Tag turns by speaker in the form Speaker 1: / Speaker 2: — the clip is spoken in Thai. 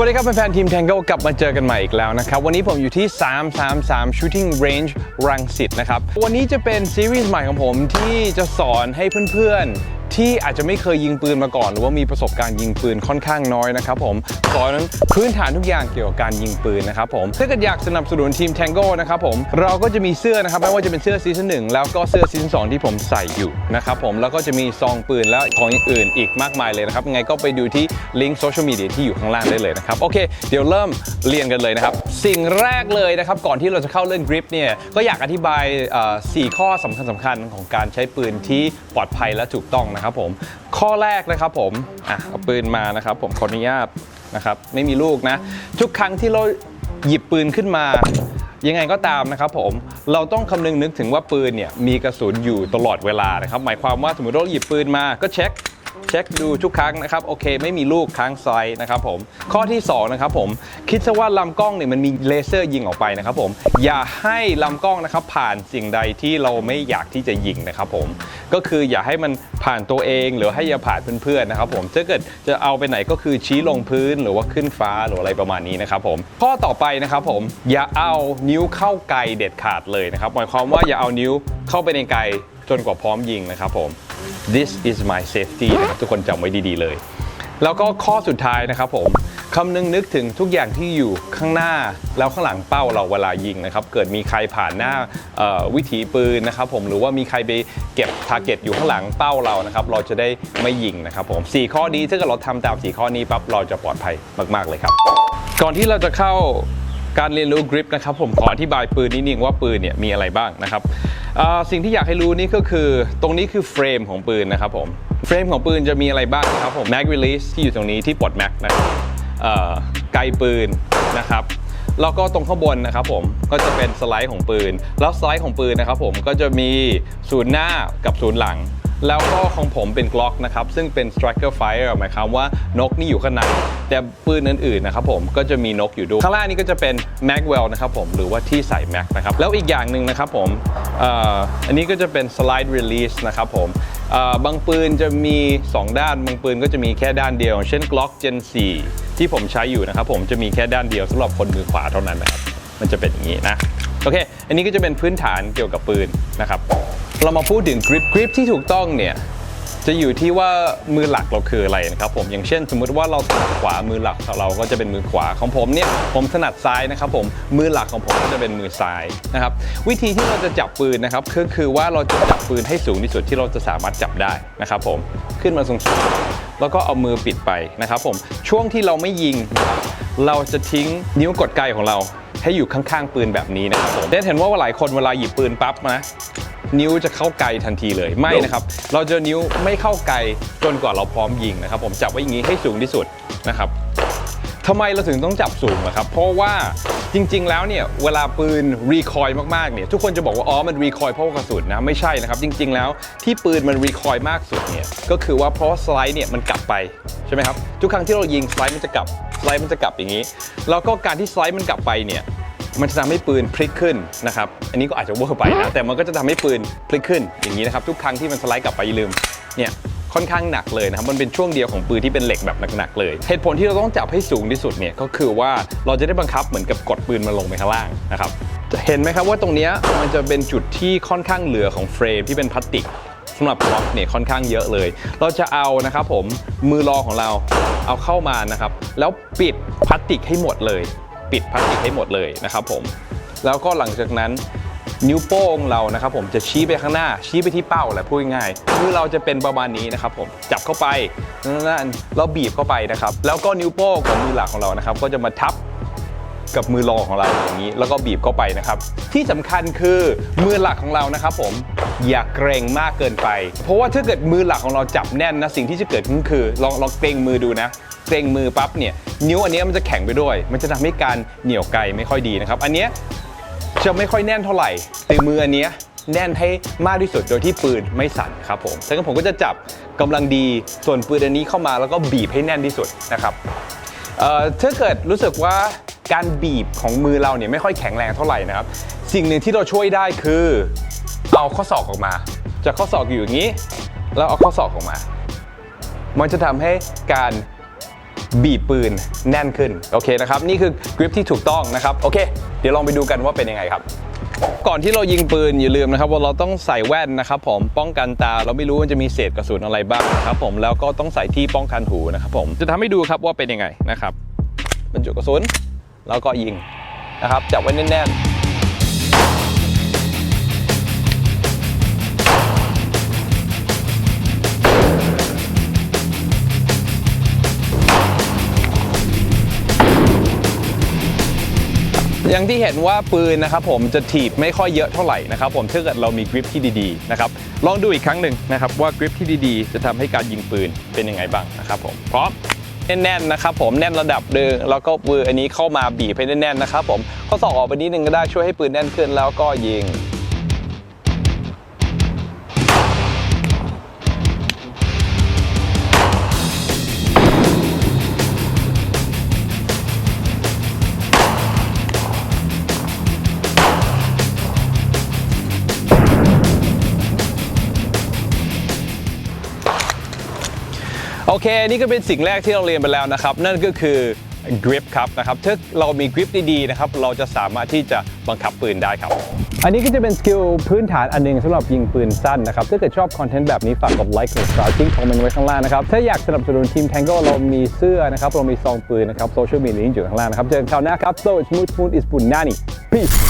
Speaker 1: วัสดีครับแฟนๆทีม Tango กลับมาเจอกันใหม่อีกแล้วนะครับ วันนี้ผมอยู่ที่ 333 Shooting Range รังสิตนะครับ วันนี้จะเป็นซีรีส์ใหม่ของผมที่จะสอนให้เพื่อนๆ ที่อาจจะไม่เคยยิงปืนมาก่อน หรือว่ามีประสบการณ์ยิงปืนค่อนข้างน้อยนะครับผมสอนพื้นฐานทุกอย่างเกี่ยวกับการยิงปืนนะครับผมถ้าเกิดอยากสนับสนุนทีม Tango นะครับผมเราก็จะมีเสื้อนะครับไม่ว่าจะเป็นเสื้อซีซั่นหนึ่งแล้วก็เสื้อซีซั่นสองที่ผมใส่อยู่นะครับผมแล้วก็จะมีซองปืนแล้วของอย่างอื่นอีกมากมายเลยนะครับยังไงก็ไปดูที่ลิงก์โซเชียลมีเดียที่อยู่ข้างล่างได้เลยนะครับโอเค เดี๋ยวเริ่มเรียนกันเลยนะครับสิ่งแรกเลยนะครับก่อนที่เราจะเข้าเรื่องกริปเนี่ยก็อยากอธิบายสี่ข้อสำคัญสำคัญของการใช้ปืนที่ปลอดภัยและถูกต้องนะครับผมข้อแรกนะครับผมอะเอาปืนมานะครับ ผมขออนุญาตนะครับไม่มีลูกนะ ทุกครั้งที่เราหยิบปืนขึ้นมา ยังไงก็ตามนะครับผมเราต้องคำนึงนึกถึงว่าปืนเนี่ยมีกระสุนอยู่ตลอดเวลานะครับ หมายความว่าสมมติเราหยิบปืนมาก็เช็ค เช็คดูทุกครั้งนะครับโอเค ไม่มีลูกค้างไซด์นะครับผมข้อที่2นะครับผมคิดซะว่าลำกล้องเนี่ยมันมีเลเซอร์ยิงออกไปนะครับผมอย่าให้ลำกล้องนะครับผ่านสิ่งใดที่เราไม่อยากที่จะยิงนะครับผมก็คืออย่าให้มันผ่านตัวเองหรือให้อย่าผ่านเพื่อนๆนะครับผมถ้าเกิดจะเอาไปไหนก็คือชี้ลงพื้นหรือว่าขึ้นฟ้าหรืออะไรประมาณนี้นะครับผมข้อต่อไปนะครับผมอย่าเอานิ้วเข้าไกลเด็ดขาดเลยนะครับหมายความว่าอย่าเอานิ้วเข้าไปในไกลจนกว่าพร้อมยิงนะครับผม this is my safety นะครับทุกคนจำไว้ดีๆเลย แล้วก็ข้อสุดท้ายนะครับผมคำนึงนึกถึงทุกอย่างที่อยู่ข้างหน้าแล้วข้างหลังเป้าเราเวลายิงนะครับ เกิดมีใครผ่านหน้าวิถีปืนนะครับผมหรือว่ามีใครไปเก็บทาร์เก็ตอยู่ข้างหลังเป้าเรานะครับ เราจะได้ไม่ยิงนะครับผมสี่ข้อนี้ถ้าเกิดเราทำตามสี่ข้อนี้ปั๊บเราจะปลอดภัยมาก ๆ เลยครับ ก่อนที่เราจะเข้าการเรียนรู้กริปนะครับผมขออธิบายปืนนิดนึงว่าปืนเนี่ยมีอะไรบ้างนะครับ สิ่งที่อยากให้รู้นี่ก็คือตรงนี้คือเฟรมของปืนนะครับผม เฟรมของปืนจะมีอะไรบ้างนะครับผม mag release ที่อยู่ตรงนี้ที่ปลดแม็กนะครับไกลปืนนะครับแล้วก็ตรงข้างบนนะครับผมก็จะเป็นสไลด์ของปืน แล้วสไลด์ของปืนนะครับผมก็จะมีศูนย์หน้ากับศูนย์หลัง แล้วก็ของผมเป็นกล็อกนะครับ ซึ่งเป็น striker fire หมายความว่านกนี่อยู่ข้างในแต่ปืนอื่นๆนะครับผมก็จะมีนกอยู่ด้วยข้างล่างนี้ก็จะเป็น magwell นะครับผมหรือว่าที่ใส่ mag นะครับแล้วอีกอย่างหนึ่งนะครับผมอ,อันนี้ก็จะเป็น slide release นะครับผมบางปืนจะมี 2 ด้าน บางปืนก็จะมีแค่ด้านเดียว เช่น Glock Gen 4 ที่ผมใช้อยู่นะครับผมจะมีแค่ด้านเดียวสำหรับคนมือขวาเท่านั้นนะครับมันจะเป็นอย่างนี้นะโอเค อันนี้ก็จะเป็นพื้นฐานเกี่ยวกับปืนนะครับ เรามาพูดถึงกริปกริปที่ถูกต้องเนี่ยจะอยู่ที่ว่ามือหลักเราคืออะไรนะครับผมอย่างเช่น สมมุติว่าเราถนัดขวามือหลักของเราก็จะเป็นมือขวาของผมเนี่ยผมถนัดซ้ายนะครับผมมือหลักของผมก็จะเป็นมือซ้ายนะครับวิธีที่เราจะจับปืนนะครับก็คือว่าเราจะจับปืนให้สูงที่สุดที่เราจะสามารถจับได้นะครับผมขึ้นมาสูงๆแล้วก็เอามือปิดไปนะครับผมช่วงที่เราไม่ยิง เราจะทิ้งนิ้วกดไกของเราให้อยู่ข้างๆปืนแบบนี้นะครับผมได้เห็นว่าหลายคนเวลาหยิบปืนปั๊บนะ นิ้วจะเข้าไกลทันทีเลยไม่นะครับ เราจะนิ้วไม่เข้าไกลจนกว่าเราพร้อมยิงนะครับ ผมจับไว้อย่างนี้ให้สูงที่สุดนะครับทำไมเราถึงต้องจับสูงนะครับ เพราะว่าจริง ๆ แล้วเนี่ยเวลาปืนรีคอยมากๆเนี่ยทุกคนจะบอกว่าอ๋อมันรีคอยเพราะกระสุนนะไม่ใช่นะครับ จริง ๆ แล้วที่ปืนมันรีคอยมากสุดเนี่ยก็คือว่าเพราะสไลด์เนี่ยมันกลับไปใช่ไหมครับทุกครั้งที่เรายิงสไลด์มันจะกลับสไลด์มันจะกลับอย่างนี้ แล้วก็การที่สไลด์มันกลับไปเนี่ย มันจะทำให้ปืนพลิกขึ้นนะครับอันนี้ก็อาจจะเวอร์ไปนะแต่มันก็จะทำให้ปืนพลิกขึ้นอย่างนี้นะครับทุกครั้งที่มันสไลด์กลับไปอย่าลืมเนี่ยค่อนข้างหนักเลยนะครับมันเป็นช่วงเดียวของปืนที่เป็นเหล็กแบบหนักๆเลยเหตุผลที่เราต้องจับให้สูงที่สุดเนี่ยก็คือว่าเราจะได้บังคับเหมือนกับกดปืนมาลงไปข้างล่างนะครับจะเห็นไหมครับว่าตรงนี้มันจะเป็นจุดที่ค่อนข้างเหลือของเฟรมที่เป็นพลาสติกสำหรับบล็อกเนี่ยค่อนข้างเยอะเลย เราจะเอานะครับผมมือรอของเราเอาเข้ามานะครับ แล้วปิดพลาสติกให้หมดเลย ปิดพลาสติกให้หมดเลยนะครับผม แล้วก็หลังจากนั้นนิ้วโป้งเรานะครับผมจะชี้ไปข้างหน้า ชี้ไปที่เป้าแหละพูดง่ายๆมือเราจะเป็นประมาณนี้นะครับผมจับเข้าไปนั่นๆแล้วบีบเข้าไปนะครับ แล้วก็นิ้วโป้งของมือหลักของเรานะครับ ก็จะมาทับกับมือรองของเราอย่างนี้ แล้วก็บีบเข้าไปนะครับ ที่สำคัญคือมือหลักของเรานะครับ ผมอย่าเกรงมากเกินไป เพราะว่าถ้าเกิดมือหลักของเราจับแน่นนะสิ่งที่จะเกิดขึ้นคือลองลองเกรงมือดูนะ เกรงมือปั๊บเนี่ย นิ้วอันนี้มันจะแข็งไปด้วย มันจะทำให้การเหนี่ยวไกลไม่ค่อยดีนะครับ อันเนี้ยจะไม่ค่อยแน่นเท่าไหร่แต่มืออันเนี้ยแน่นให้มากที่สุดโดยที่ปืนไม่สั่นครับผมฉะนั้นผมก็จะจับกำลังดีส่วนปืนอันนี้เข้ามาแล้วก็บีบให้แน่นที่สุดนะครับเอ่อถ้าเกิดรู้สึกว่าการบีบของมือเราเนี่ยไม่ค่อยแข็งแรงเท่าไหร่นะครับ สิ่งหนึ่งที่เราช่วยได้คือเอาข้อศอกออกมา จากข้อศอกอยู่อย่างนี้ แล้วเอาข้อศอกออกมา มันจะทำให้การ บีบปืนแน่นขึ้นโอเคนะครับนี่คือกริปที่ถูกต้องนะครับโอเค เดี๋ยวลองไปดูกันว่าเป็นยังไงครับก่อนที่เรายิงปืนอย่าลืมนะครับว่าเราต้องใส่แว่นนะครับผมป้องกันตาเราไม่รู้ว่าจะมีเศษกระสุนอะไรบ้างนะครับผมแล้วก็ต้องใส่ที่ป้องกันหูนะครับผมจะทำให้ดูครับว่าเป็นยังไงนะครับบรรจุกระสุนแล้วก็ยิงนะครับจับไว้แน่นๆ อย่างที่เห็นว่าปืนนะครับผมจะถีบไม่ค่อยเยอะเท่าไหร่นะครับผมถ้าเกิดเรามีกริปที่ดีๆนะครับลองดูอีกครั้งหนึ่งนะครับว่ากริปที่ดีๆ จะทำให้การยิงปืนเป็นยังไงบ้างนะครับผมพร้อมแน่นๆนะครับผมแน่นระดับหนึ่งแล้วก็ปืนอันนี้เข้ามาบีบให้แน่นๆนะครับผมข้อศอกออกไปนิดนึงก็ได้ช่วยให้ปืนแน่นขึ้นแล้วก็ยิง อเคนี่ก็เป็นสิ่งแรกที่เราเรียนไปแล้วนะครับ นั่นก็คือ grip ครับนะครับถ้าเรามี grip ดีๆนะครับเราจะสามารถที่จะบังคับปืนได้ครับ อันนี้ก็จะเป็นสกิลพื้นฐานอันหนึงสำหรับยิงปืนสั้นนะครับถ้าเกิดชอบคอนเทนต์แบบนี้ฝากกดไลค์กด subscribe ทิ้งคอมเมนต์ไว้ข้างล่างนะครับ ถ้าอยากสนับสนุนทีม Tango เรามีเสื้อนะครับ เรามีซองปืนนะครับโซเชียลมีเดียอยู่ข้างล่างนะครับ เจอกันคราวหน้าครับ so it's smooth smooth is punani peace